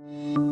ส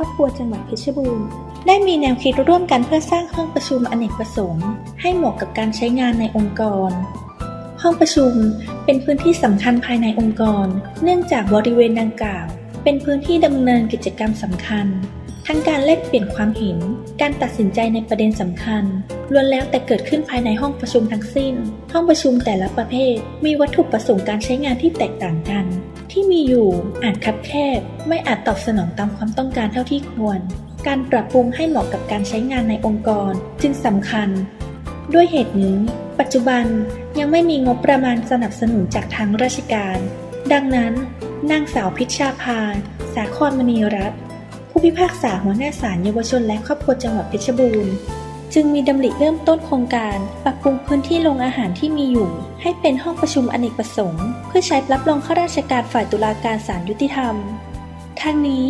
รอบครัวจังหวัดเพชรบูรณ์ได้มีแนวคิดร่วมกันเพื่อสร้างห้องประชุมอเนกประสงค์ ให้เหมาะกับการใช้งานในองค์กร ห้องประชุมเป็นพื้นที่สำคัญภายในองค์กร เนื่องจากบริเวณดังกล่าว เป็นพื้นที่ดำเนินกิจกรรมสำคัญ ทั้งการแลกเปลี่ยนความเห็น การตัดสินใจในประเด็นสำคัญล้วนแล้วแต่เกิดขึ้นภายในห้องประชุมทั้งสิ้น ห้องประชุมแต่ละประเภท มีวัตถุประสงค์การใช้งานที่แตกต่างกัน ที่มีอยู่อาจคับแคบ ไม่อาจตอบสนองตามความต้องการเท่าที่ควร การปรับปรุงให้เหมาะกับการใช้งานในองค์กรจึงสำคัญ ด้วยเหตุนี้ ปัจจุบันยังไม่มีงบประมาณสนับสนุนจากทางราชการ ดังนั้นนางสาวพิชชาภาสาครมณีรัตน์ผู้พิพากษาหัวหน้าศาลเยาวชนและครอบครัวจังหวัดเพชรบูรณ์ จึงมีดำริเริ่มต้นโครงการ ปรับปรุงพื้นที่โรงอาหารที่มีอยู่ ให้เป็นห้องประชุมอเนกประสงค์เพื่อใช้รับรองข้าราชการฝ่ายตุลาการศาลยุติธรรม ทั้งนี้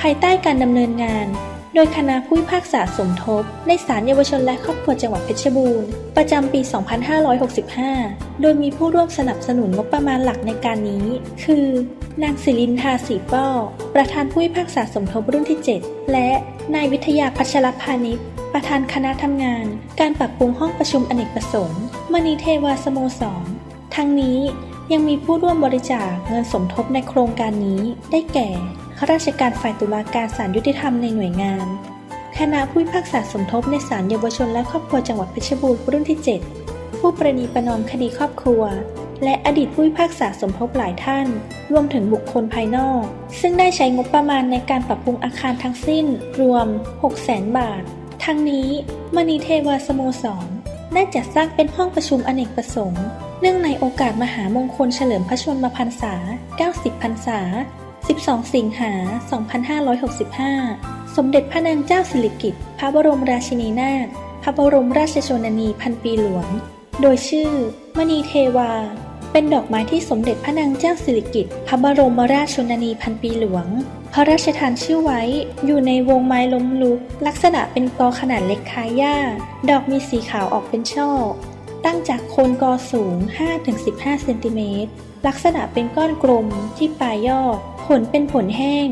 ภายใต้การดำเนินงาน โดยคณะผู้พิพากษาสมทบ ในศาลเยาวชนและครอบครัวจังหวัดเพชรบูรณ์ ประจำปี 2565 โดยมีผู้ร่วมสนับสนุนงบประมาณหลักในการนี้ คือ นางศิรินทาสีป้อ ประธานผู้พิพากษาสมทบรุ่นที่ 7 และนายวิทยาพัชรพานิชประธานคณะทำงาน การปรับปรุงห้องประชุมอเนกประสงค์มณีเทวาสโมสร ทั้งนี้ยังมีผู้ร่วมบริจาคเงินสมทบในโครงการนี้ได้แก่ ข้าราชการฝ่ายตุลาการศาลยุติธรรมในหน่วยงาน คณะผู้พิพากษาสมทบในศาลเยาวชนและครอบครัวจังหวัดเพชรบูรณ์รุ่นที่ 7 ผู้ประนีประนอมคดีครอบครัว และอดีตผู้พิพากษาสมทบหลายท่าน รวมถึงบุคคลภายนอก ซึ่งได้ใช้งบประมาณในการปรับปรุงอาคารทั้งสิ้น รวม 600,000 บาท ทั้งนี้มณีเทวาสโมสรได้จัดสร้างเป็นห้องประชุมอเนกประสงค์ เนื่องในโอกาสมหามงคลเฉลิมพระชนมพรรษา 90 พรรษา 12 สิงหา 2565 สมเด็จพระนางเจ้าสิริกิติ์ พระบรมราชินีนาถ พระบรมราชชนนีพันปีหลวง โดยชื่อ มณีเทวา เป็นดอกไม้ที่สมเด็จพระนางเจ้าสิริกิติ์ พระบรมราชชนนีพันปีหลวง พระราชทานชื่อไว้ อยู่ในวงไม้ล้มลุก ลักษณะเป็นกอขนาดเล็กคล้ายหญ้า ดอกมีสีขาวออกเป็นช่อ ตั้งจากโคนกอสูง 5-15 เซนติเมตร ลักษณะเป็นก้อนกลมที่ปลายยอด ผลเป็นผลแห้ง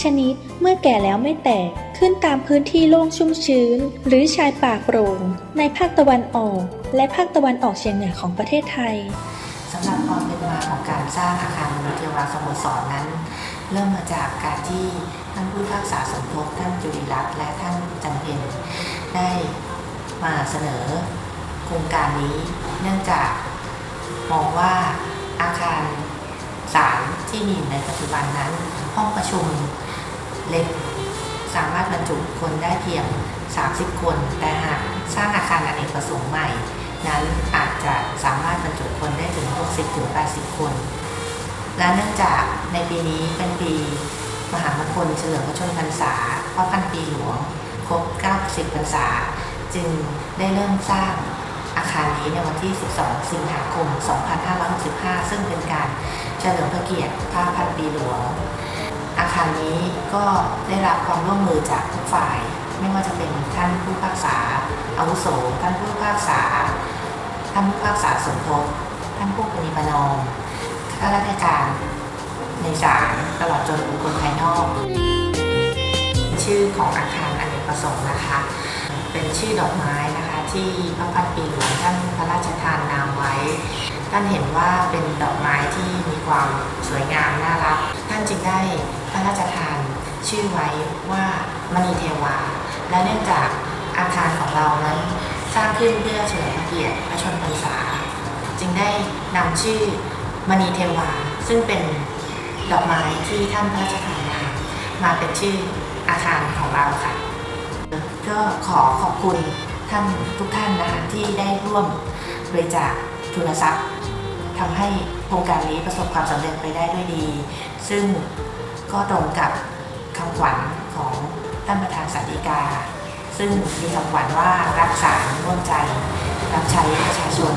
ชนิดเมื่อแก่แล้วไม่แตก ขึ้นตามพื้นที่โล่งชุ่มชื้น หรือชายป่าโปร่ง ในภาคตะวันออก และภาคตะวันออกเฉียงเหนือของประเทศไทยสำหรับความเป็นมาของการสร้างอาคารมณีเทวาสโมสรนนั้น เริ่มมาจากการที่ท่านผู้พิพากษาสมทบท่านจุริรัตน์และท่านจันเพนได้มาเสนอ ครงการนี้ เนื่องจากมองว่าอาคารศาลที่มีในปัจจุบันนั้น ห้องประชุมเล็กสามารถบรรจุคนได้เพียง 30 คน แต่หากสร้างอาคารอเนกประสงค์ใหม่ นั้นอาจจะสามารถบรรจุคนได้ถึง 60-80 คน และเนื่องจากในปีนี้เป็นปีมหามงคลเฉลิมพระชนมพรรษาพระพันปีหลวง ครบ 90 พรรษา จึงได้เริ่มสร้าง คารนี้ในวันที่ 12 สิงหาคม 2565 ซึ่งเป็นการเฉลิมพระเกียรติพระพันปีหลวง อาคารนี้ก็ได้รับความร่วมมือจากทุกฝ่าย ไม่ว่าจะเป็นท่านผู้พิพากษาอาวุโส ท่านผู้พิพากษา ท่านผู้พิพากษาสมทบ ท่านผู้ปฏิบัตินอมข้าราชการในศาลตลอดจนบุคคลภายนอก ชื่อของอาคารอเนกประสงค์นะคะ เป็นชื่อดอกไม้นะคะ ที่พระพันปีหลวงท่านพระราชทานนามไว้ ท่านเห็นว่าเป็นดอกไม้ที่มีความสวยงามน่ารัก ท่านจึงได้พระราชทานชื่อไว้ว่ามณีเทวา และเนื่องจากอาคารของเรานั้นสร้างขึ้นเพื่อเฉลิมพระเกียรติพระชนมพรรษา จึงได้นำชื่อมณีเทวา ซึ่งเป็นดอกไม้ที่ท่านพระราชทานนามมาเป็นชื่ออาคารของเราค่ะ ก็ขอขอบคุณ ท่านทุกท่านนะคะที่ได้ร่วมบริจาคทุนทรัพย์ทำให้โครงการนี้ประสบความสำเร็จไปได้ด้วยดี ซึ่งก็ตรงกับคำขวัญของท่านประธานสันติกา ซึ่งมีคำขวัญว่ารักษาร่วมใจรับใช้ประชาชน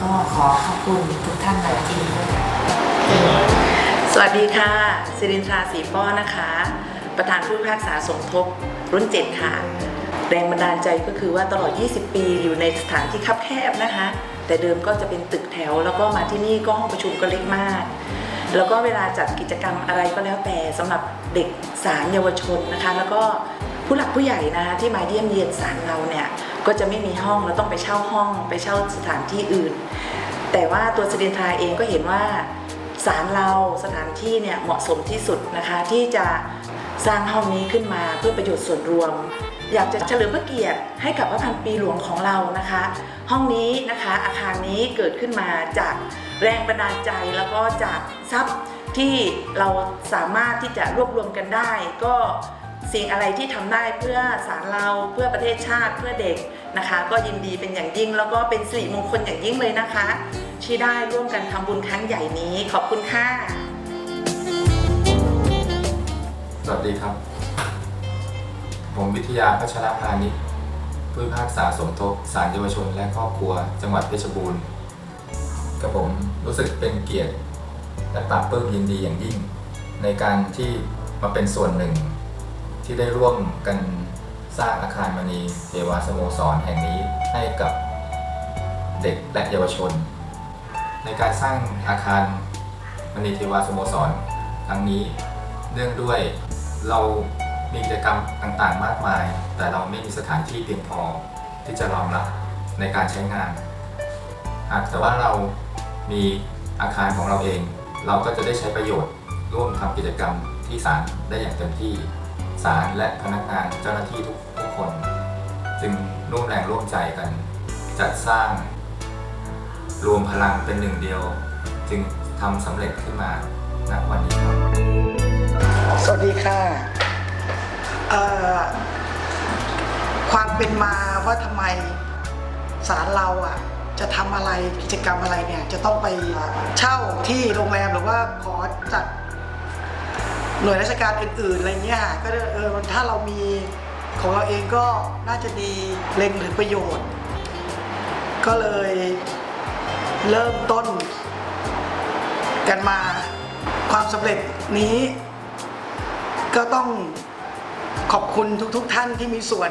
ก็ขอขอบคุณทุกท่านในที่นี้ด้วยสวัสดีค่ะ สิรินทราสีป้อนะคะ ประธานผู้พิพากษาสมทบรุ่น7ค่ะ แรงบันดาลใจก็คือว่าตลอด 20 ปีอยู่ในสถานที่คับแคบนะคะ แต่เดิมก็จะเป็นตึกแถว แล้วก็มาที่นี่ก็ห้องประชุมก็เล็กมาก แล้วก็เวลาจัดกิจกรรมอะไรก็แล้วแต่สำหรับเด็กสารเยาวชนนะคะ แล้วก็ผู้หลักผู้ใหญ่นะคะที่มาเยี่ยมเยียนสารเราเนี่ยก็จะไม่มีห้องเราต้องไปเช่าห้องไปเช่าสถานที่อื่น แต่ว่าตัวสิรินทาเองก็เห็นว่าศาลเราสถานที่เนี่ยเหมาะสมที่สุดนะคะที่จะสร้างห้องนี้ขึ้นมาเพื่อประโยชน์ส่วนรวม อยากจะเฉลิมพระเกียรติให้กับพระพันปีหลวงของเรานะคะ ห้องนี้นะคะอาคารนี้เกิดขึ้นมาจากแรงบันดาลใจแล้วก็จากทรัพย์ที่เราสามารถที่จะรวบรวมกันได้ ก็สิ่งอะไรที่ทำได้เพื่อศาลเราเพื่อประเทศชาติเพื่อเด็กนะคะ ก็ยินดีเป็นอย่างยิ่ง แล้วก็เป็นสิริมงคลอย่างยิ่งเลยนะคะ ที่ได้ร่วมกันทำบุญครั้งใหญ่นี้ขอบคุณค่ะสวัสดีครับ ผมวิทยาพัชรพานิชผู้พิพากษาสมทบศาลเยาวชนและครอบครัว จังหวัดเพชรบูรณ์กับผมรู้สึกเป็นเกียรติ และปลาบปลื้มยินดีอย่างยิ่ง ในการที่มาเป็นส่วนหนึ่ง ที่ได้ร่วมกันสร้างอาคารมณีเทวาสโมสรแห่งนี้ให้กับเด็กและเยาวชน ในการสร้างอาคารมณีเทวาสโมสรครั้งนี้ เนื่องด้วยเรา มีกิจกรรมต่างๆ มากมาย แต่เราไม่มีสถานที่เพียงพอที่จะรองรับในการใช้งาน หากแต่ว่าเรามีอาคารของเราเอง เราก็จะได้ใช้ประโยชน์ ร่วมทำกิจกรรมที่ศาลได้อย่างเต็มที่ศาลและพนักงานเจ้าหน้าที่ทุกทุกคน จึงร่วมแรงร่วมใจกัน จัดสร้าง รวมพลังเป็นหนึ่งเดียว จึงทำสำเร็จขึ้นมาณวันนี้ครับ สวัสดีค่ะ ความเป็นมาว่าทำไมศาลเราอะจะทำอะไรกิจกรรมอะไรเนี่ยจะต้องไปเช่าที่โรงแรมหรือว่าขอจัดหน่วยราชการอื่นๆอะไรเงี้ยค่ะก็เออถ้าเรามีของเราเองก็น่าจะดีเล็งถึงประโยชน์ ก็เลยเริ่มต้นกันมาความสำเร็จนี้ก็ต้อง ขอบคุณทุกๆทท่านที่มีส่วน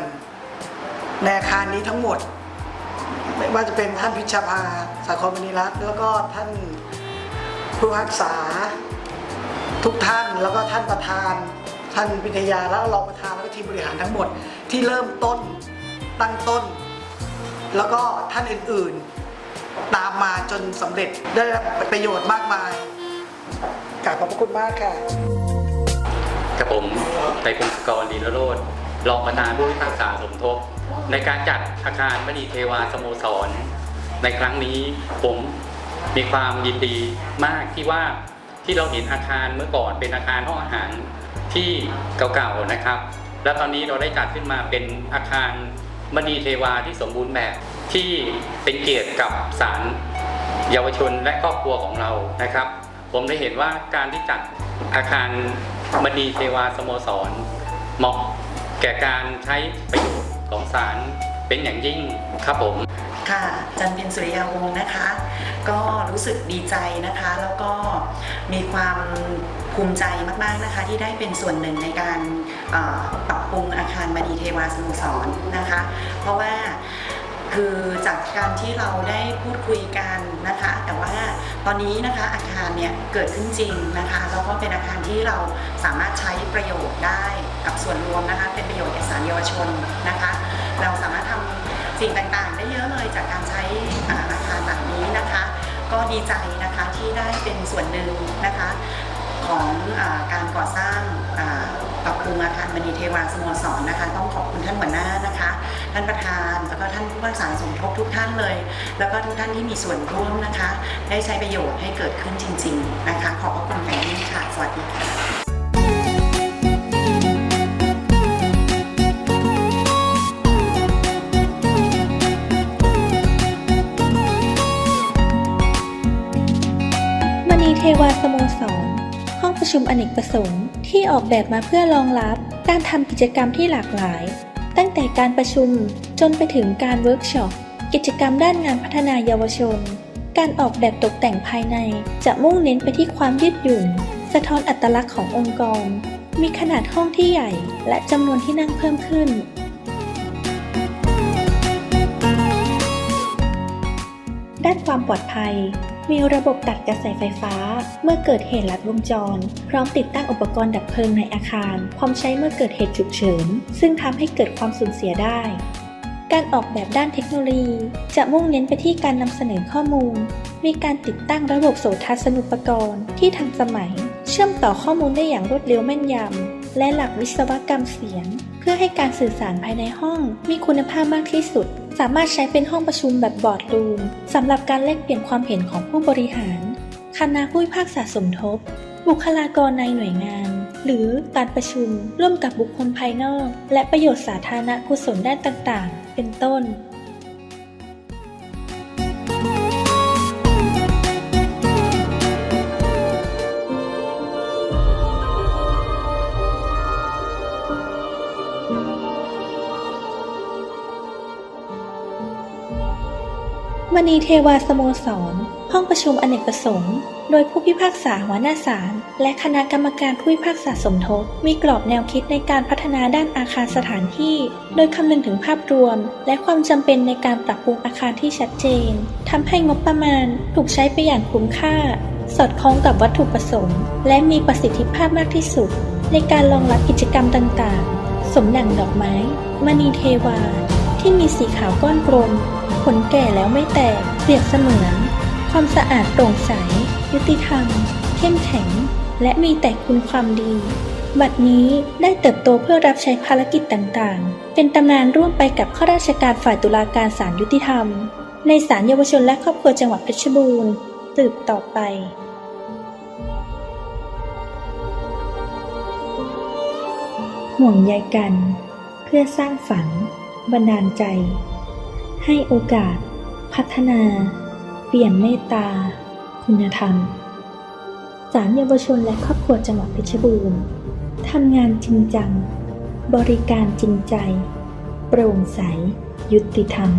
ในอาคารนี้ทั้งหมด ไม่ว่าจะเป็นท่านพิชภาสาครมณีรัตน์แล้วก็ท่านผู้พักษาทุกท่านแล้วก็ท่านประธาน ท่านวิทยาแล้วรองประธานแล้วก็ทีมบริหารทั้งหมดที่เริ่มต้นตั้งต้น แล้วก็ท่านอื่นๆ ตามมาจนสำเร็จได้รับประโยชน์มากมายกราบขอบพระคุณมากค่ะ กับผมไตรพงศกรดีละโรธรองประธานผู้พิพากษาสมทบ ในการจัดอาคารมณีเทวาสโมสร ในครั้งนี้ผมมีความยินดีมากที่ว่าที่เราเห็นอาคารเมื่อก่อนเป็นอาคารห้องอาหารที่เก่าๆนะครับ และตอนนี้เราได้จัดขึ้นมาเป็นอาคารมณีเทวาที่สมบูรณ์แบบที่เป็นเกียรติกับศาลเยาวชนและครอบครัวของเรานะครับ ผมได้เห็นว่าการที่จัดอาคาร มณีเทวาสโมสร เหมาะแก่การใช้ประโยชน์ของศาลเป็นอย่างยิ่งครับผม ค่ะจันเพ็ญสุริยาวงศ์นะคะ ก็รู้สึกดีใจนะคะ แล้วก็มีความภูมิใจมาก ๆนะคะ ที่ได้เป็นส่วนหนึ่งในการปรับปรุงอาคารมณีเทวาสโมสรนะคะ เพราะว่า คือจากการที่เราได้พูดคุยกันนะคะ แต่ว่าตอนนี้นะคะอาคารเนี่ยเกิดขึ้นจริงนะคะแล้วก็เป็นอาคารที่เราสามารถใช้ประโยชน์ได้กับส่วนรวมนะคะ เป็นประโยชน์แก่สารเยาวชนนะคะ เราสามารถทำสิ่งต่างๆ ได้เยอะเลยจากการใช้อาอาคารแบบนี้นะคะ ก็ดีใจนะคะที่ได้เป็นส่วนหนึ่งนะคะของอการ อาคารมณีเทวาสโมสรนะคะ ต้องขอบคุณท่านหัวหน้านะคะ ท่านประธานแล้วก็ท่านผู้ว่าสารสมทบทุกท่านเลย แล้วก็ทุกท่านที่มีส่วนร่วมนะคะ ได้ใช้ประโยชน์ให้เกิดขึ้นจริง ๆ นะคะ ขอบพระคุณอย่างยิ่งค่ะสวัสดีค่ะมณีเทวาสโมสร ห้องประชุมอเนกประสงค์ที่ออกแบบมาเพื่อรองรับการทำกิจกรรมที่หลากหลาย ตั้งแต่การประชุมจนไปถึงการเวิร์กช็อปกิจกรรมด้านงานพัฒนาเยาวชน การออกแบบตกแต่งภายในจะมุ่งเน้นไปที่ความยืดหยุ่น สะท้อนอัตลักษณ์ขององค์กร มีขนาดห้องที่ใหญ่และจำนวนที่นั่งเพิ่มขึ้น ด้านความปลอดภัย มีระบบตัดกระแสไฟฟ้า เมื่อเกิดเหตุลัดวงจร พร้อมติดตั้งอุปกรณ์ดับเพลิงในอาคาร พร้อมใช้เมื่อเกิดเหตุฉุกเฉิน ซึ่งทำให้เกิดความสูญเสียได้ การออกแบบด้านเทคโนโลยี จะมุ่งเน้นไปที่การนำเสนอข้อมูล มีการติดตั้งระบบโสทัศนุปกรณ์ที่ทันสมัย เชื่อมต่อข้อมูลได้อย่างรวดเร็วแม่นยำและหลักวิศวกรรมเสียง เพื่อให้การสื่อสารภายในห้องมีคุณภาพมากที่สุด สามารถใช้เป็นห้องประชุมแบบบอร์ดรูมสำหรับการแลกเปลี่ยนความเห็นของผู้บริหาร คณะผู้พิพากษาสมทบ บุคลากรในหน่วยงาน หรือการประชุมร่วมกับบุคคลภายนอก และประโยชน์สาธารณกุศลด้านต่าง ๆ เป็นต้น มณีเทวาสโมสร ห้องประชุมอเนกประสงค์ โดยผู้พิพากษาหัวหน้าศาลและคณะกรรมการผู้พิพากษาสมทบ มีกรอบแนวคิดในการพัฒนาด้านอาคารสถานที่ โดยคำนึงถึงภาพรวม และความจำเป็นในการปรับปรุงอาคารที่ชัดเจนทำให้งบประมาณถูกใช้ไปอย่างคุ้มค่า สอดคล้องกับวัตถุประสงค์ และมีประสิทธิภาพมากที่สุด ในการรองรับกิจกรรมต่างๆ สมดังดอกไม้ มณีเทวา ที่มีสีขาวก้อนกลม ผลแก่แล้วไม่แตก เปรียบเสมือน ความสะอาดโปร่งใส ยุติธรรม เข้มแข็ง และมีแต่คุณความดี บัดนี้ได้เติบโตเพื่อรับใช้ภารกิจต่างๆ เป็นตำนานร่วมไปกับข้าราชการฝ่ายตุลาการศาลยุติธรรม ในศาลเยาวชนและครอบครัวจังหวัดเพชรบูรณ์สืบต่อไปห่วงใยกัน เพื่อสร้างฝัน บันดาลใจ ให้โอกาส พัฒนา เปลี่ยนเมตตา คุณธรรม สารเยาวชนและครอบครัวจังหวัดเพชรบูรณ์ทำงานจริงจัง บริการจริงใจ โปร่งใส ยุติธรรม